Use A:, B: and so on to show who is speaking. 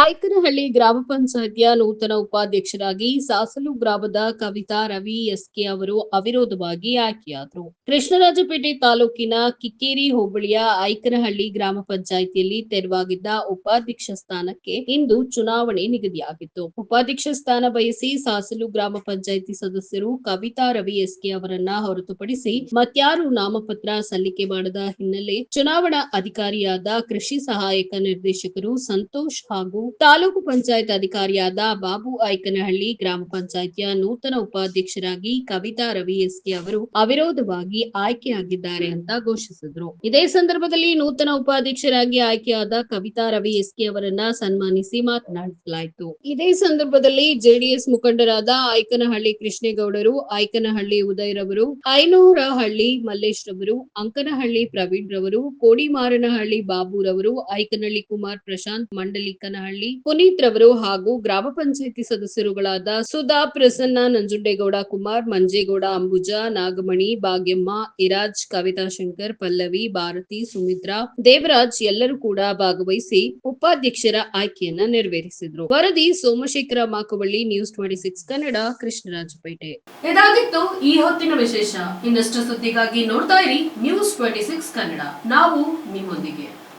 A: ಆಯ್ಕನಹಳ್ಳಿ ಗ್ರಾಮ ಪಂಚಾಯತಿಯ ನೂತನ ಉಪಾಧ್ಯಕ್ಷರಾಗಿ ಸಾಸಲು ಗ್ರಾಮದ ಕವಿತಾ ರವಿ ಎಸ್ಕೆ ಅವರು ಅವಿರೋಧವಾಗಿ ಆಯ್ಕೆಯಾದರು. ಕೃಷ್ಣರಾಜಪೇಟೆ ತಾಲೂಕಿನ ಕಿಕ್ಕೇರಿ ಹೋಬಳಿಯ ಐಕನಹಳ್ಳಿ ಗ್ರಾಮ ಪಂಚಾಯಿತಿಯಲ್ಲಿ ತೆರವಾಗಿದ್ದ ಉಪಾಧ್ಯಕ್ಷ ಸ್ಥಾನಕ್ಕೆ ಇಂದು ಚುನಾವಣೆ ನಿಗದಿಯಾಗಿತ್ತು. ಉಪಾಧ್ಯಕ್ಷ ಸ್ಥಾನ ಬಯಸಿ ಸಾಸಲು ಗ್ರಾಮ ಪಂಚಾಯಿತಿ ಸದಸ್ಯರು ಕವಿತಾ ರವಿ ಎಸ್ಕೆ ಅವರನ್ನ ಹೊರತುಪಡಿಸಿ ಮತ್ಯಾರು ನಾಮಪತ್ರ ಸಲ್ಲಿಕೆ ಮಾಡದ ಹಿನ್ನೆಲೆ ಚುನಾವಣಾ ಅಧಿಕಾರಿಯಾದ ಕೃಷಿ ಸಹಾಯಕ ನಿರ್ದೇಶಕರು ಸಂತೋಷ್ ಹಾಗೂ ತಾಲೂಕು ಪಂಚಾಯತ್ ಅಧಿಕಾರಿಯಾದ ಬಾಬು ಐಕನಹಳ್ಳಿ ಗ್ರಾಮ ಪಂಚಾಯತಿಯ ನೂತನ ಉಪಾಧ್ಯಕ್ಷರಾಗಿ ಕವಿತಾ ರವಿ ಎಸ್ಕೆ ಅವರು ಅವಿರೋಧವಾಗಿ ಆಯ್ಕೆಯಾಗಿದ್ದಾರೆ ಅಂತ ಘೋಷಿಸಿದ್ರು. ಇದೇ ಸಂದರ್ಭದಲ್ಲಿ ನೂತನ ಉಪಾಧ್ಯಕ್ಷರಾಗಿ ಆಯ್ಕೆಯಾದ ಕವಿತಾ ರವಿ ಎಸ್ಕೆ ಅವರನ್ನ ಸನ್ಮಾನಿಸಿ ಮಾತನಾಡಿಸಲಾಯಿತು. ಇದೇ ಸಂದರ್ಭದಲ್ಲಿ ಜೆಡಿಎಸ್ ಮುಖಂಡರಾದ ಐಕನಹಳ್ಳಿ ಕೃಷ್ಣೇಗೌಡರು, ಐಕನಹಳ್ಳಿ ಉದಯರವರು ಐನೂರಹಳ್ಳಿ ಮಲ್ಲೇಶ್ ರವರು, ಅಂಕನಹಳ್ಳಿ ಪ್ರವೀಣ್ ರವರು, ಕೋಡಿಮಾರನಹಳ್ಳಿ ಬಾಬುರವರು ಐಕನಹಳ್ಳಿ ಕುಮಾರ್ ಪ್ರಶಾಂತ್ ಮಂಡಲಿಕನಹಳ್ಳಿ ಪುನೀತ್ ರವರು ಹಾಗೂ ಗ್ರಾಮ ಪಂಚಾಯತಿ ಸದಸ್ಯರುಗಳಾದ ಸುಧಾ ಪ್ರಸನ್ನ, ನಂಜುಂಡೇಗೌಡ ಕುಮಾರ್, ಮಂಜೇಗೌಡ ಅಂಬುಜಾ, ನಾಗಮಣಿ, ಭಾಗ್ಯಮ್ಮ, ಇರಾಜ್, ಕವಿತಾ ಶಂಕರ್, ಪಲ್ಲವಿ, ಭಾರತಿ, ಸುಮಿತ್ರಾ, ದೇವರಾಜ್ ಎಲ್ಲರೂ ಕೂಡ ಭಾಗವಹಿಸಿ ಉಪಾಧ್ಯಕ್ಷರ ಆಯ್ಕೆಯನ್ನ ನೆರವೇರಿಸಿದ್ರು. ವರದಿ Somashekhara Makavalli, news twenty six Kannada, Krishnarajapete.
B: ಇದಾಗಿತ್ತು ಈ ಹೊತ್ತಿನ ವಿಶೇಷ. ಇನ್ನಷ್ಟು ಸುದ್ದಿಗಾಗಿ ನೋಡ್ತಾ ಇರಿ ನ್ಯೂಸ್ ಟ್ವೆಂಟಿ ಸಿಕ್ಸ್ ಕನ್ನಡ. ನಾವು ನಿಮ್ಮೊಂದಿಗೆ.